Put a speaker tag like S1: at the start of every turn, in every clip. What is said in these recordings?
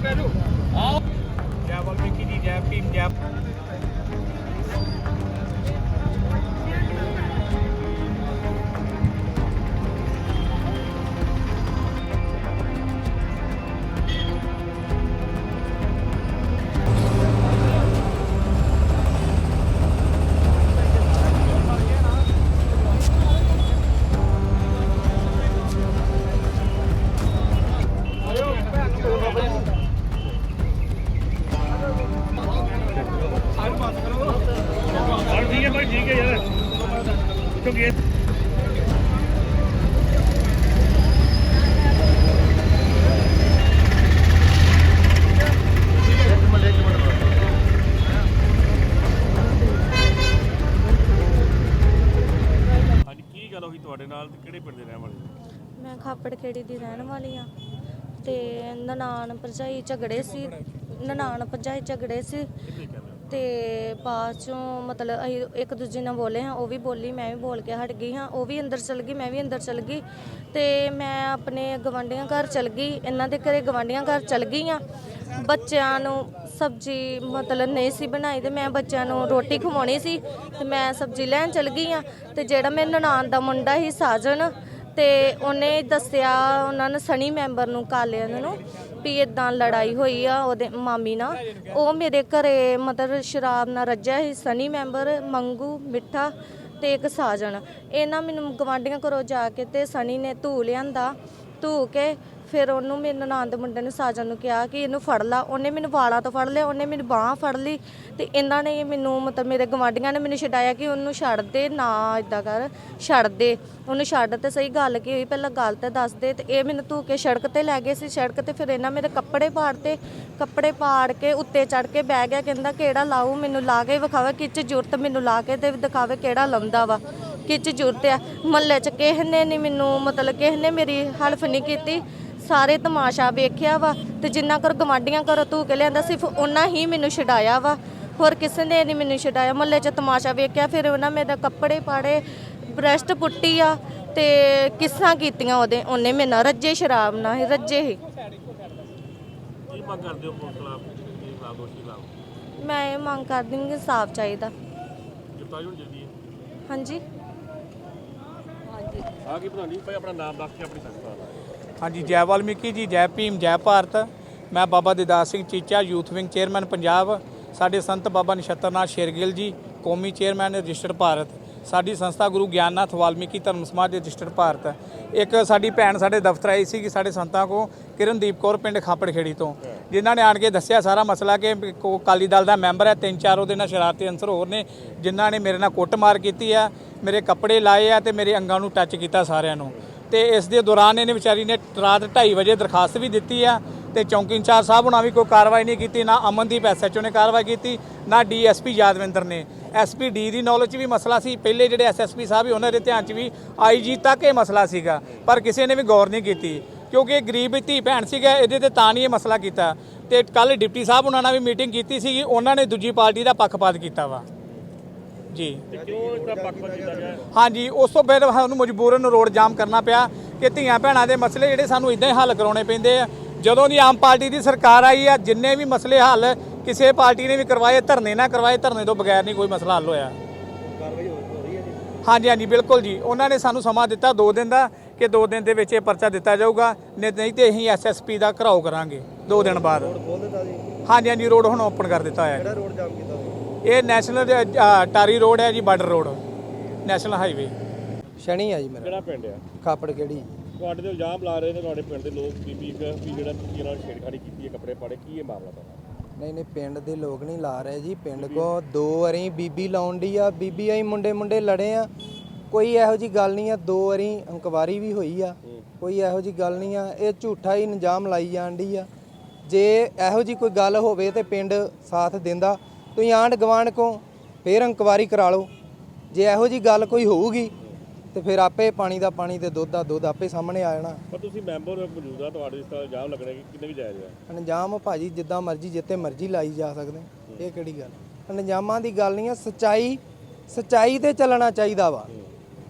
S1: ਜੈ ਵਾਲਮੀਕੀ ਜੀ ਜੈ ਭੀਮ ਜੈ। ਕਿਉਂਕਿ ਹਾਂਜੀ ਕੀ ਗੱਲ ਹੋਈ ਤੁਹਾਡੇ ਨਾਲ ਤੇ ਕਿਹੜੇ ਪਿੰਡ ਦੇ ਰਹਿਣ ਵਾਲੇ
S2: ਮੈਂ ਖਾਪੜ ਖੇੜੀ ਦੀ ਰਹਿਣ ਵਾਲੀ ਆ ਤੇ ਨਨਾਣ ਭਰਜਾਈ ਝਗੜੇ ਸੀ ਨਨਾਣ ਭਰਜਾਈ ਝਗੜੇ ਸੀ। ਤੇ ਬਾਅਦ ਚੋਂ ਮਤਲਬ ਅਸੀਂ ਇੱਕ ਦੂਜੇ ਨਾਲ ਬੋਲੇ ਹਾਂ, ਉਹ ਵੀ ਬੋਲੀ, ਮੈਂ ਵੀ ਬੋਲ ਕੇ ਹਟ ਗਈ ਹਾਂ, ਉਹ ਵੀ ਅੰਦਰ ਚਲ ਗਈ, ਮੈਂ ਵੀ ਅੰਦਰ ਚਲ ਗਈ ਤੇ ਮੈਂ ਆਪਣੇ ਗਵਾਂਢੀਆਂ ਘਰ ਚਲ ਗਈ, ਇਹਨਾਂ ਦੇ ਘਰੇ ਗਵਾਂਢੀਆਂ ਘਰ ਚਲ ਗਈ ਆ ਬੱਚਿਆਂ ਨੂੰ ਸਬਜ਼ੀ ਮਤਲਬ ਨਹੀਂ ਸੀ ਬਣਾਈ ਤੇ ਮੈਂ ਬੱਚਿਆਂ ਨੂੰ ਰੋਟੀ ਖਵਾਉਣੀ ਸੀ ਤੇ ਮੈਂ ਸਬਜ਼ੀ ਲੈਣ ਚਲ ਗਈ ਆ ਤੇ ਜਿਹੜਾ ਮੇਰੇ ਨਨਾਣ ਦਾ ਮੁੰਡਾ ਸੀ ਸਾਜਨ ਤੇ ਉਹਨੇ ਦੱਸਿਆ, ਉਹਨਾਂ ਨੇ ਸਣੀ ਮੈਂਬਰ ਨੂੰ ਕਾਲਿਆਂ ਨੂੰ ਵੀ ਇਦਾਂ ਲੜਾਈ ਹੋਈ ਆ ਉਹਦੇ ਮਾਮੀ ਨਾਲ। ਉਹ ਮੇਰੇ ਘਰੇ ਮਤਲਬ ਸ਼ਰਾਬ ਨਾਲ ਰੱਜਿਆ ਸੀ, ਸਨੀ ਮੈਂਬਰ, ਮੰਗੂ, ਮਿੱਠਾ ਤੇ ਇੱਕ ਸਾਜਣ। ਇਹਨਾਂ ਮੈਨੂੰ ਗਵਾਂਢੀਆਂ ਘਰੋਂ ਜਾ ਕੇ ਤੇ ਸਨੀ ਨੇ ਧੂ ਲਿਆਂਦਾ, ਧੂ ਕੇ ਫਿਰ ਉਹਨੂੰ ਮੇਰੇ ਨਨਾਣ ਦੇ ਮੁੰਡੇ ਨੂੰ ਸਾਜਨ ਨੂੰ ਕਿਹਾ ਕਿ ਇਹਨੂੰ ਫੜ ਲਾ। ਉਹਨੇ ਮੈਨੂੰ ਵਾਲਾਂ ਤੋਂ ਫੜ ਲਿਆ, ਉਹਨੇ ਮੈਨੂੰ ਬਾਹ ਫੜ ਲਈ ਤੇ ਇਹਨਾਂ ਨੇ ਮੈਨੂੰ ਮਤਲਬ ਮੇਰੇ ਗਵਾਂਢੀਆਂ ਨੇ ਮੈਨੂੰ ਛਡਾਇਆ ਕਿ ਉਹਨੂੰ ਛੱਡ ਦੇ, ਨਾ ਇਦਾਂ ਕਰ, ਛੱਡ ਦੇ। ਉਹਨੂੰ ਛੱਡ ਤੇ ਸਹੀ ਗੱਲ ਕੀ ਹੋਈ, ਪਹਿਲਾਂ ਗੱਲ ਤਾਂ ਦੱਸ ਦੇ ਤੇ ਇਹ ਮੈਨੂੰ ਧੂ ਕੇ ਸੜਕ ਤੇ ਲੈ ਗਏ ਸੀ। ਸੜਕ ਤੇ ਫਿਰ ਇਹਨਾਂ ਮੇਰੇ ਕੱਪੜੇ ਪਾੜਤੇ ਕੱਪੜੇ ਪਾੜ ਕੇ ਉੱਤੇ ਚੜ ਕੇ ਬਹਿ ਗਿਆ, ਕਹਿੰਦਾ ਕਿਹੜਾ ਲਾਊ, ਮੈਨੂੰ ਲਾ ਕੇ ਵਿਖਾਵੇ ਕਿਚ ਜ਼ਰੂਰਤ ਮੈਨੂੰ ਲਾ ਕੇ ਤੇ ਦਿਖਾਵੇ ਕਿਹੜਾ ਲਾਉਂਦਾ ਵਾ ਕਿਚ ਜ਼ਰੂਰਤ ਆ। ਮਹੱਲੇ 'ਚ ਕਿਸੇ ਨੇ ਨਹੀਂ ਮੈਨੂੰ ਮਤਲਬ ਕਿਸੇ ਨੇ ਮੇਰੀ ਹੈਲਪ ਨਹੀਂ ਕੀਤੀ। ਸਾਰੇ ਤਮਾਸ਼ਾ ਵੇਖਿਆ ਵਾ ਤੇ ਜਿੰਨਾ ਕਰ ਗਵਾਂਡੀਆਂ ਘਰੋਂ ਧੂ ਕੇ ਲਿਆਂਦਾ ਸਿਰਫ ਉਹਨਾਂ ਹੀ ਮੈਨੂੰ ਛਡਾਇਆ ਵਾ। ਹੋਰ ਕਿਸੇ ਨੇ ਨਹੀਂ ਮੈਨੂੰ ਛਡਾਇਆ। ਮਹੱਲੇ 'ਚ ਤਮਾਸ਼ਾ ਵੇਖਿਆ ਫਿਰ ਉਹਨਾਂ ਮੇਰੇ ਕੱਪੜੇ ਪਾੜੇ ਬ੍ਰਸ਼ਟ ਪੁੱਟੀ ਆ ਤੇ ਕਿੱਸਾਂ ਕੀਤੀਆਂ ਉਹਦੇ ਉਹਨੇ ਮੇਰੇ ਨਾਲ ਰੱਜੇ ਸ਼ਰਾਬ ਨਾਲ ਹੀ ਰੱਜੇ ਹੀ।
S1: ਕੀ ਮੰਗ ਕਰਦੇ ਹੋ ਪੁਲਿਸ ਖਿਲਾਫ? ਕੀ ਖਿਲਾਫ ਦੋਸ਼ੀ ਖਿਲਾਫ?
S2: ਮੈਂ ਇਹ ਮੰਗ ਕਰਦੀ ਹਾਂ ਕਿ ਸਾਫ਼ ਚਾਹੀਦਾ।
S1: ਗ੍ਰਿਫਤਾਰੀ ਹੋਣੀ ਚਾਹੀਦੀ ਹੈ।
S2: ਹਾਂਜੀ।
S1: ਆ ਕੀ ਬਣਾਉਣੀ ਭਾਈ ਆਪਣਾ ਨਾਮ ਦੱਸ ਕੇ ਆਪਣੀ ਸੰਸਥਾ ਦਾ।
S3: ਹਾਂਜੀ, ਜੈ ਵਾਲਮੀਕੀ ਜੀ, ਜੈ ਭੀਮ, ਜੈ ਭਾਰਤ। ਮੈਂ ਬਾਬਾ ਦਿਦਾਸ ਸਿੰਘ ਚੀਚਾ ਯੂਥ ਵਿੰਗ ਚੇਅਰਮੈਨ ਪੰਜਾਬ। ਸਾਡੇ ਸੰਤ ਬਾਬਾ ਨਛੱਤਰਨਾਥ ਸ਼ੇਰਗਿੱਲ ਜੀ, ਕੌਮੀ ਚੇਅਰਮੈਨ ਰਜਿਸਟਰਡ ਭਾਰਤ। ਸਾਡੀ ਸੰਸਥਾ ਗੁਰੂ ਗਿਆਨਨਾਥ ਵਾਲਮੀਕੀ ਧਰਮ ਸਮਾਜ ਰਜਿਸਟਰਡ ਭਾਰਤ। ਇੱਕ ਸਾਡੀ ਭੈਣ ਸਾਡੇ ਦਫ਼ਤਰ ਆਈ ਸੀ ਕਿ ਸਾਡੇ ਸੰਤਾਂ ਕੋ ਕਿਰਨਦੀਪ ਕੌਰ ਪਿੰਡ ਖਾਪੜਖੇੜੀ ਤੋਂ। ਜਿਨ੍ਹਾਂ ਨੇ ਆਣ ਕੇ ਦੱਸਿਆ ਸਾਰਾ ਮਸਲਾ ਕਿ ਕੋ ਅਕਾਲੀ ਦਲ ਦਾ ਮੈਂਬਰ ਹੈ, ਤਿੰਨ ਚਾਰ ਉਹਦੇ ਨਾਲ ਸ਼ਰਾਰਤੀ ਅੰਸਰ ਹੋਰ ਨੇ, ਜਿਨ੍ਹਾਂ ਨੇ ਮੇਰੇ ਨਾਲ ਕੁੱਟਮਾਰ ਕੀਤੀ ਆ, ਮੇਰੇ ਕੱਪੜੇ ਲਾਏ ਆ ਤੇ ਮੇਰੇ ਅੰਗਾਂ ਨੂੰ ਟੱਚ ਕੀਤਾ ਸਾਰਿਆਂ ਨੂੰ। ਤੇ ਇਸ ਦੇ ਦੌਰਾਨ ਇਹਨੇ ਵਿਚਾਰੀ ਨੇ ਰਾਤ 2:30 ਵਜੇ ਦਰਖਾਸਤ ਵੀ ਦਿੱਤੀ ਆ ਤੇ ਚੌਂਕੀ ਇੰਚਾਰਜ ਸਾਹਿਬ ਉਹਨਾਂ ਵੀ ਕੋਈ ਕਾਰਵਾਈ ਨਹੀਂ ਕੀਤੀ, ਨਾ ਅਮਨਦੀਪ ਐਸਐਚਓ ਨੇ ਕਾਰਵਾਈ ਕੀਤੀ, ਨਾ ਡੀਐਸਪੀ ਯਾਦਵਿੰਦਰ ਨੇ। ਐਸਪੀ ਡੀ ਦੀ ਨੌਲੇਜ ਵੀ ਮਸਲਾ ਸੀ, ਪਹਿਲੇ ਜਿਹੜੇ ਐਸਐਸਪੀ ਸਾਹਿਬ ਵੀ ਉਹਨਾਂ ਦੇ ਧਿਆਨ 'ਚ ਵੀ ਆਈਜੀ ਤੱਕ ਇਹ ਮਸਲਾ ਸੀਗਾ, ਪਰ ਕਿਸੇ ਨੇ ਵੀ ਗੌਰ ਨਹੀਂ ਕੀਤੀ, ਕਿਉਂਕਿ ਇਹ ਗਰੀਬ ਧੀ ਭੈਣ ਸੀਗਾ, ਇਹਦੇ ਤੇ ਤਾਂ ਨਹੀਂ ਇਹ ਮਸਲਾ ਕੀਤਾ। ਤੇ ਕੱਲ ਡਿਪਟੀ ਸਾਹਿਬ ਉਹਨਾਂ ਨਾਲ ਵੀ ਮੀਟਿੰਗ ਕੀਤੀ ਸੀਗੀ, ਉਹਨਾਂ ਨੇ ਦੂਜੀ ਪਾਰਟੀ ਦਾ ਪੱਖਪਾਤ ਕੀਤਾ ਵਾ। ਜੀ।
S1: ਤੇ ਕਿਉਂ ਇਸ ਦਾ ਪੱਖਪਾਤ ਕੀਤਾ ਗਿਆ ਹੈ?
S3: ਹਾਂਜੀ ਉਸ ਤੋਂ ਬਾਅਦ ਸਾਨੂੰ ਮਜਬੂਰਨ ਰੋਡ ਜਾਮ ਕਰਨਾ ਪਿਆ ਕਿ ਧੀਆਂ ਭੈਣਾਂ ਦੇ ਮਸਲੇ ਜਿਹੜੇ ਸਾਨੂੰ ਇਦਾਂ ਹੀ ਹੱਲ ਕਰਾਉਣੇ ਪੈਂਦੇ ਆ। ਜਦੋਂ ਦੀ ਆਮ ਪਾਰਟੀ ਦੀ ਸਰਕਾਰ ਆਈ ਆ ਜਿੰਨੇ ਵੀ ਮਸਲੇ ਹੱਲ ਕਿਸੇ ਪਾਰਟੀ ਨੇ ਵੀ ਕਰਵਾਏ ਧਰਨੇ ਨਾ ਕਰਵਾਏ ਧਰਨੇ ਤੋਂ ਬਗੈਰ ਨਹੀਂ ਕੋਈ ਮਸਲਾ ਹੱਲ ਹੋਇਆ। ਹਾਂਜੀ ਹਾਂਜੀ ਬਿਲਕੁਲ ਜੀ। ਉਹਨਾਂ ਨੇ ਸਾਨੂੰ ਸਮਾਂ ਦਿੱਤਾ 2 ਦਿਨ ਦਾ ਕਿ 2 ਦਿਨ ਦੇ ਵਿੱਚ ਇਹ ਪਰਚਾ ਦਿੱਤਾ ਜਾਊਗਾ। ਨਹੀਂ ਨਹੀਂ ਤੇ ਅਸੀਂ ਐਸਐਸਪੀ ਦਾ ਘਰਾਓ ਕਰਾਂਗੇ 2 ਦਿਨ ਬਾਅਦ। ਹਾਂਜੀ ਹਾਂਜੀ ਰੋਡ ਹੁਣ ਓਪਨ ਕਰ ਦਿੱਤਾ ਹੋਇਆ
S4: ਰੋਡ ਜਾਮ ਕੀਤਾ
S3: ਇਹ ਨੈਸ਼ਨਲ ਟਾਰੀ ਰੋਡ ਹੈ ਜੀ ਬਾਰਡਰ ਰੋਡ ਨੈਸ਼ਨਲ ਹਾਈਵੇ
S4: ਸ਼ਨੀ ਆ ਜੀ ਮੇਰਾ।
S1: ਕਿਹੜਾ ਪਿੰਡ ਆ?
S4: ਖਾਪੜ ਕਿਹੜੀ
S1: ਤੁਹਾਡੇ ਤੇ ਇਲਜ਼ਾਮ ਲਾ ਰਹੇ ਨੇ ਤੁਹਾਡੇ ਪਿੰਡ ਦੇ ਲੋਕ ਬੀਬੀ ਇੱਕ ਵੀ ਜਿਹੜਾ ਤੁਸੀਂ ਨਾਲ ਛੇੜਖਾਨੀ ਕੀਤੀ ਹੈ ਕੱਪੜੇ ਪਾੜੇ ਕੀ ਇਹ ਮਾਮਲਾ ਤੁਹਾਡਾ?
S4: ਨਹੀਂ ਨਹੀਂ ਪਿੰਡ ਦੇ ਲੋਕ ਨਹੀਂ ਲਾ ਰਹੇ ਜੀ। ਪਿੰਡ ਕੋ ਦੋ ਵਾਰੀ ਬੀਬੀ ਲਾਉਣ ਦੀ ਆ। ਬੀਬੀ ਆਈ ਮੁੰਡੇ ਮੁੰਡੇ ਲੜੇ ਆ। ਕੋਈ ਇਹੋ ਜੀ ਗੱਲ ਨਹੀਂ ਆ। ਦੋ ਵਾਰੀ ਇਨਕੁਆਰੀ ਵੀ ਹੋਈ ਆ। ਕੋਈ ਇਹੋ ਜੀ ਗੱਲ ਨਹੀਂ ਆ। ਇਹ ਝੂਠਾ ਹੀ ਇੰਜਾਮ ਲਾਈ ਜਾਣ ਦੀ ਆ। ਜੇ ਇਹੋ ਜੀ ਕੋਈ ਗੱਲ ਹੋਵੇ ਤੇ ਪਿੰਡ ਸਾਥ ਦਿੰਦਾ ਤੁਸੀਂ ਆਂਢ ਗਵਾਂਢ ਕੋ ਫੇਰ ਇਨਕੁਆਰੀ ਕਰਾ ਲਓ। ਜੇ ਇਹੋ ਜੀ ਗੱਲ ਕੋਈ ਹੋਊਗੀ ਤੇ ਫਿਰ ਆਪੇ ਪਾਣੀ ਦਾ ਪਾਣੀ ਤੇ ਦੁੱਧ ਦਾ ਦੁੱਧ ਆਪੇ ਸਾਹਮਣੇ ਆ ਜਾਣਾ।
S1: ਪਰ ਤੁਸੀਂ ਮੈਂਬਰ ਮੌਜੂਦਾ ਤੁਹਾਡੇ ਇਸ ਤਰ੍ਹਾਂ ਇਲਜ਼ਾਮ ਲੱਗਣੇ ਕਿ ਕਿੰਨੇ ਵੀ ਜਾਇਜ਼ ਆ?
S4: ਅੰਜਾਮ ਭਾਜੀ ਜਿੱਦਾਂ ਮਰਜ਼ੀ ਜਿੱਤੇ ਮਰਜ਼ੀ ਲਾਈ ਜਾ ਸਕਦੇ। ਇਹ ਕਿਹੜੀ ਗੱਲ? ਅੰਜਾਮਾਂ ਦੀ ਗੱਲ ਨਹੀਂ ਆ ਸਚਾਈ ਸਚਾਈ ਤੇ ਚੱਲਣਾ ਚਾਹੀਦਾ ਵਾ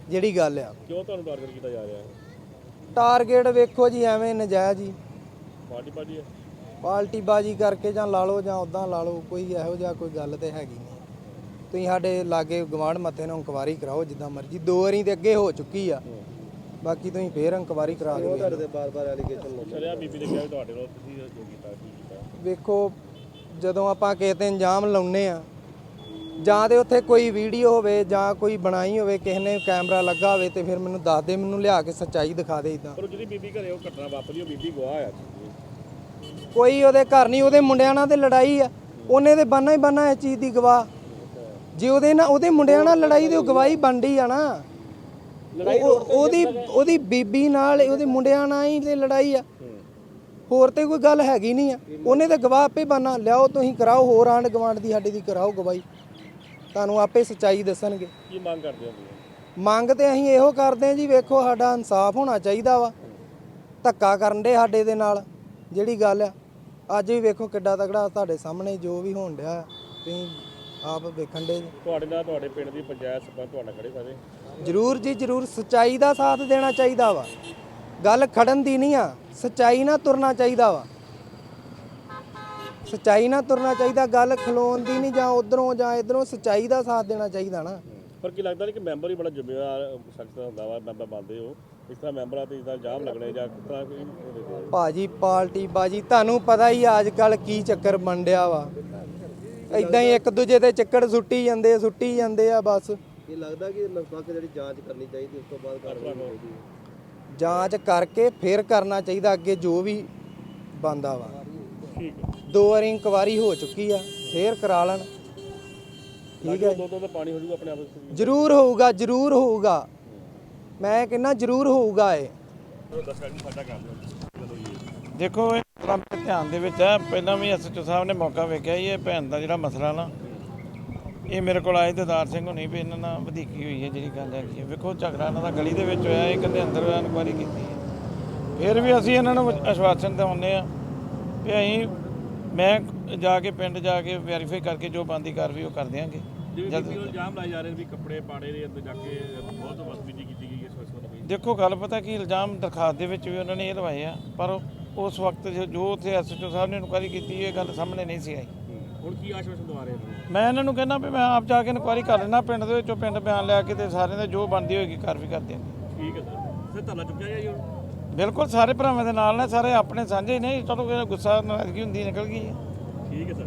S4: ਜਿਹੜੀ ਗੱਲ ਆ।
S1: ਕਿਉਂ ਤੁਹਾਨੂੰ ਟਾਰਗੇਟ ਕੀਤਾ ਜਾ ਰਿਹਾ? ਹੈ
S4: ਟਾਰਗੇਟ ਵੇਖੋ ਜੀ ਐਵੇਂ ਨਜਾਇਜ਼ ਜੀ
S1: ਪਾਰਟੀ ਪਾਰਟੀ ਹੈ
S4: ਪਾਲਟੀ ਬਾਜੀ ਕਰਕੇ ਜਾਂ ਲਾ ਲਓ ਜਾਂ ਉਦਾਂ ਲਾ ਲਓ ਕੋਈ ਇਹੋ ਜਿਹਾ ਕੋਈ ਗੱਲ ਤੇ ਹੈਗੀ ਨਹੀਂ। ਤੁਸੀਂ ਸਾਡੇ ਲਾਗੇ ਗਵਾਂਢ ਮੱਥੇ ਨੂੰ ਇਨਕੁਆਰੀ ਕਰਾਓ ਜਿੱਦਾਂ ਮਰਜ਼ੀ। ਦੋ ਵਾਰੀ ਤੇ ਅੱਗੇ ਹੋ ਚੁੱਕੀ ਆ। ਬਾਕੀ ਤੁਸੀਂ ਫੇਰ ਇਨਕੁਆਰੀ ਕਰਾ ਕੇ ਵੇਖ ਲਓ।
S1: ਚਲਿਆ ਬੀਬੀ ਦੇ ਕਿਹਾ ਵੀ ਤੁਹਾਡੇ ਨਾਲ ਤੁਸੀਂ ਜੋ ਕੀਤਾ ਕੀ ਕੀਤਾ?
S4: ਵੇਖੋ ਜਦੋਂ ਆਪਾਂ ਕਿਸੇ ਤੇ ਇੰਜਾਮ ਲਾਉਨੇ ਆ ਜਾਂ ਤੇ ਉੱਥੇ ਕੋਈ ਵੀਡੀਓ ਹੋਵੇ ਜਾਂ ਕੋਈ ਬਣਾਈ ਹੋਵੇ ਕਿਸੇ ਨੇ ਕੈਮਰਾ ਲੱਗਾ ਹੋਵੇ ਤੇ ਫਿਰ ਮੈਨੂੰ ਦੱਸ ਦੇ ਮੈਨੂੰ ਲਿਆ ਕੇ ਸੱਚਾਈ ਦਿਖਾ ਦੇ ਇਦਾਂ
S1: ਪਰ ਜਿਹੜੀ ਬੀਬੀ ਘਰੇ ਉਹ ਘਟਨਾ ਵਾਪਰੀ ਉਹ ਬੀਬੀ ਗਵਾਹ ਆ।
S4: ਕੋਈ ਉਹਦੇ ਘਰ ਨਹੀਂ ਉਹਦੇ ਮੁੰਡਿਆਂ ਨਾਲ ਤੇ ਲੜਾਈ ਆ। ਉਹਨੇ ਤੇ ਬੰਨਾ ਹੀ ਬੰਨਾ ਇਸ ਚੀਜ਼ ਦੀ ਗਵਾਹ। ਜੇ ਉਹਦੇ ਨਾਲ ਉਹਦੇ ਮੁੰਡਿਆਂ ਨਾਲ ਲੜਾਈ ਤੇ ਉਹ ਗਵਾਹੀ ਬਣਦੀ ਆ ਨਾ। ਲੜਾਈ ਉਹਦੀ ਉਹਦੀ ਬੀਬੀ ਨਾਲ ਉਹਦੇ ਮੁੰਡਿਆਂ ਨਾਲ ਹੀ ਤੇ ਲੜਾਈ ਆ। ਹੋਰ ਤੇ ਕੋਈ ਗੱਲ ਹੈਗੀ ਨਹੀਂ ਆ। ਉਹਨੇ ਤੇ ਗਵਾਹ ਆਪੇ ਬੰਨਾ ਲਿਆਓ ਤੁਸੀਂ ਕਰਾਓ ਹੋਰ ਆਂਡ ਗਵਾਂਡ ਦੀ ਸਾਡੀ ਦੀ ਕਰਾਓ ਗਵਾਹੀ। ਤੁਹਾਨੂੰ ਆਪੇ ਸੱਚਾਈ ਦੱਸਣਗੇ।
S1: ਕੀ ਮੰਗ ਕਰਦੇ ਹੋ
S4: ਮੰਗ ਤੇ ਅਸੀਂ ਇਹੋ ਕਰਦੇ ਹਾਂ ਜੀ ਵੇਖੋ ਸਾਡਾ ਇਨਸਾਫ ਹੋਣਾ ਚਾਹੀਦਾ ਵਾ। ਧੱਕਾ ਕਰਨ ਦੇ ਸਾਡੇ ਦੇ ਨਾਲ। ਜਿਹੜੀ ਗੱਲ ਆ ਅੱਜ ਵੀ ਵੇਖੋ ਕਿੱਡਾ ਤਗੜਾ ਤੁਹਾਡੇ ਸਾਹਮਣੇ ਜੋ ਵੀ ਹੋਣ ਡਿਆ ਤੁਸੀਂ ਆਪ ਵੇਖਣ ਦੇ
S1: ਤੁਹਾਡੇ ਨਾਲ ਤੁਹਾਡੇ ਪਿੰਡ ਦੀ ਪੰਚਾਇਤ ਸਰਪੰਚ ਤੁਹਾਡੇ ਖੜੇ ਸਾਰੇ
S4: ਜਰੂਰ ਜੀ ਜਰੂਰ। ਸੱਚਾਈ ਦਾ ਸਾਥ ਦੇਣਾ ਚਾਹੀਦਾ ਵਾ। ਗੱਲ ਖੜਨ ਦੀ ਨਹੀਂ ਆ ਸੱਚਾਈ ਨਾਲ ਤੁਰਨਾ ਚਾਹੀਦਾ ਵਾ। ਸੱਚਾਈ ਨਾਲ ਤੁਰਨਾ ਚਾਹੀਦਾ ਗੱਲ ਖਲੋਣ ਦੀ ਨਹੀਂ ਜਾਂ ਉਧਰੋਂ ਜਾਂ ਇਧਰੋਂ ਸੱਚਾਈ ਦਾ ਸਾਥ ਦੇਣਾ ਚਾਹੀਦਾ ਨਾ।
S1: ਪਰ ਕੀ ਲੱਗਦਾ ਨਹੀਂ ਕਿ ਮੈਂਬਰ ਹੀ ਬੜਾ ਜ਼ਿੰਮੇਵਾਰ ਸ਼ਖਸ ਹੁੰਦਾ ਵਾ ਮੈਂਬਰ ਬਣਦੇ ਹੋ। ਇਸ ਤਰ੍ਹਾਂ ਮੈਂਬਰਾਂ ਤੇ ਇਦਾਂ ਇਲਜ਼ਾਮ ਲੱਗਣੇ ਜਾਂ ਕਿਸ ਤਰ੍ਹਾਂ ਕੋਈ ਉਹਦੇ ਤੇ?
S4: ਭਾਜੀ ਪਾਰਟੀ ਬਾਜੀ ਤੁਹਾਨੂੰ ਪਤਾ ਹੀ ਅੱਜ ਕੱਲ ਕੀ ਚੱਕਰ ਮੰਡਿਆ ਵਾ। ਇਦਾਂ ਹੀ ਇੱਕ ਦੂਜੇ ਤੇ ਚੱਕਰ ਸੁੱਟੀ ਜਾਂਦੇ ਆ ਸੁੱਟੀ ਜਾਂਦੇ ਆ ਬਸ।
S5: ਇਹ ਲੱਗਦਾ ਕਿ ਨਿਰਪੱਖ ਜਿਹੜੀ ਜਾਂਚ ਕਰਨੀ ਚਾਹੀਦੀ ਉਸ ਤੋਂ ਬਾਅਦ ਕਾਰਵਾਈ ਹੋਣੀ ਚਾਹੀਦੀ ਹੈ।
S4: ਜਾਂਚ ਕਰਕੇ ਫਿਰ ਕਰਨਾ ਚਾਹੀਦਾ ਅੱਗੇ ਜੋ ਵੀ ਬੰਦਾ ਵਾ। ਦੋ ਵਾਰੀ ਇਨਕੁਆਰੀ ਹੋ ਚੁੱਕੀ ਆ ਫੇਰ ਕਰਾ ਲੈਣ। ਠੀਕ ਹੈ।
S1: ਦੋ ਦੋ ਦਾ ਪਾਣੀ ਹੋ ਜੂਗਾ ਆਪਣੇ ਆਪ ਵਿੱਚ
S4: ਜ਼ਰੂਰ ਹੋਊਗਾ ਜ਼ਰੂਰ ਹੋਊਗਾ। ਮੈਂ ਕਹਿੰਦਾ ਜ਼ਰੂਰ ਹੋਊਗਾ ਇਹ।
S6: ਦੇਖੋ ਇਹ ਮਸਲਾ ਮੇਰੇ ਧਿਆਨ ਦੇ ਵਿੱਚ ਹੈ। ਪਹਿਲਾਂ ਵੀ ਐਸਐਚਓ ਸਾਹਿਬ ਨੇ ਮੌਕਾ ਵੇਖਿਆ ਇਹ ਭੈਣ ਦਾ ਜਿਹੜਾ ਮਸਲਾ ਨਾ ਇਹ ਮੇਰੇ ਕੋਲ ਆਏ ਦਦਾਰ ਸਿੰਘ ਹੋਣੀ ਵੀ ਇਹਨਾਂ ਨਾਲ ਵਧੀਕੀ ਹੋਈ ਹੈ ਜਿਹੜੀ ਗੱਲ ਹੈਗੀ ਹੈ। ਵੇਖੋ ਝਗੜਾ ਇਹਨਾਂ ਦਾ ਗਲੀ ਦੇ ਵਿੱਚ ਹੋਇਆ ਇਹ ਕਹਿੰਦੇ ਅੰਦਰ ਹੋਇਆ ਇਨਕੁਆਰੀ ਕੀਤੀ ਹੈ। ਫਿਰ ਵੀ ਅਸੀਂ ਇਹਨਾਂ ਨੂੰ ਆਸ਼ਵਾਸਨ ਦਿਵਾਉਂਦੇ ਆ ਵੀ ਅਸੀਂ ਮੈਂ ਜਾ ਕੇ ਪਿੰਡ ਜਾ ਕੇ ਵੈਰੀਫਾਈ ਕਰਕੇ ਜੋ ਬੰਦੀ ਕਾਰਵਾਈ ਉਹ ਕਰ ਦਿਆਂਗੇ।
S1: ਜਿਵੇਂ ਨੂੰ ਇਲਜ਼ਾਮ ਲਾਏ ਜਾ ਰਹੇ ਨੇ ਵੀ ਕੱਪੜੇ ਪਾੜੇ ਦੇ ਅੰਦਰ ਜਾ ਕੇ ਬਹੁਤ ਬਦਤਮੀਜ਼ੀ ਕੀਤੀ ਗਈ।
S6: ਦੇਖੋ ਗੱਲ ਪਤਾ ਕੀ ਇਲਜ਼ਾਮ ਦਰਖਾਸਤ ਦੇ ਵਿੱਚ ਵੀ ਉਹਨਾਂ ਨੇ ਇਹ ਲਵਾਏ ਆ ਪਰ ਉਸ ਵਕਤ ਜੋ- ਉੱਥੇ ਐਸਐਚਓ ਸਾਹਿਬ ਨੇ ਇਨਕੁਆਰੀ ਕੀਤੀ ਇਹ ਗੱਲ ਸਾਹਮਣੇ ਨਹੀਂ ਸੀ ਆਈ।
S1: ਹੁਣ ਕੀ ਆਸ਼ਵਾਸਨ ਦਵਾ ਰਹੇ ਨੇ
S6: ਮੈਂ ਇਹਨਾਂ ਨੂੰ ਕਹਿੰਦਾ ਵੀ ਮੈਂ ਆਪ ਜਾ ਕੇ ਇਨਕੁਆਰੀ ਕਰ ਲੈਣਾ ਪਿੰਡ ਦੇ ਵਿੱਚੋਂ ਪਿੰਡ ਬਿਆਨ ਲਿਆ ਕੇ ਤੇ ਸਾਰਿਆਂ ਦੇ ਜੋ ਬਣਦੀ ਹੋਏਗੀ ਕਾਰਵਾਈ ਕਰ ਦਿਆਂਗੇ।
S1: ਠੀਕ ਹੈ ਸਰ। ਫਿਰ ਧਰਨਾ ਚੁੱਕਿਆ ਜੀ ਹੁਣ?
S6: ਬਿਲਕੁਲ ਸਾਰੇ ਭਰਾਵਾਂ ਦੇ ਨਾਲ ਨੇ ਸਾਰੇ ਆਪਣੇ ਸਾਂਝੇ ਹੀ ਨੇ ਚਲੋ ਗੁੱਸਾ ਨਾਰਾਜ਼ਗੀ ਹੁੰਦੀ ਨਿਕਲ ਗਈ ਹੈ।
S1: ਠੀਕ ਹੈ ਸਰ।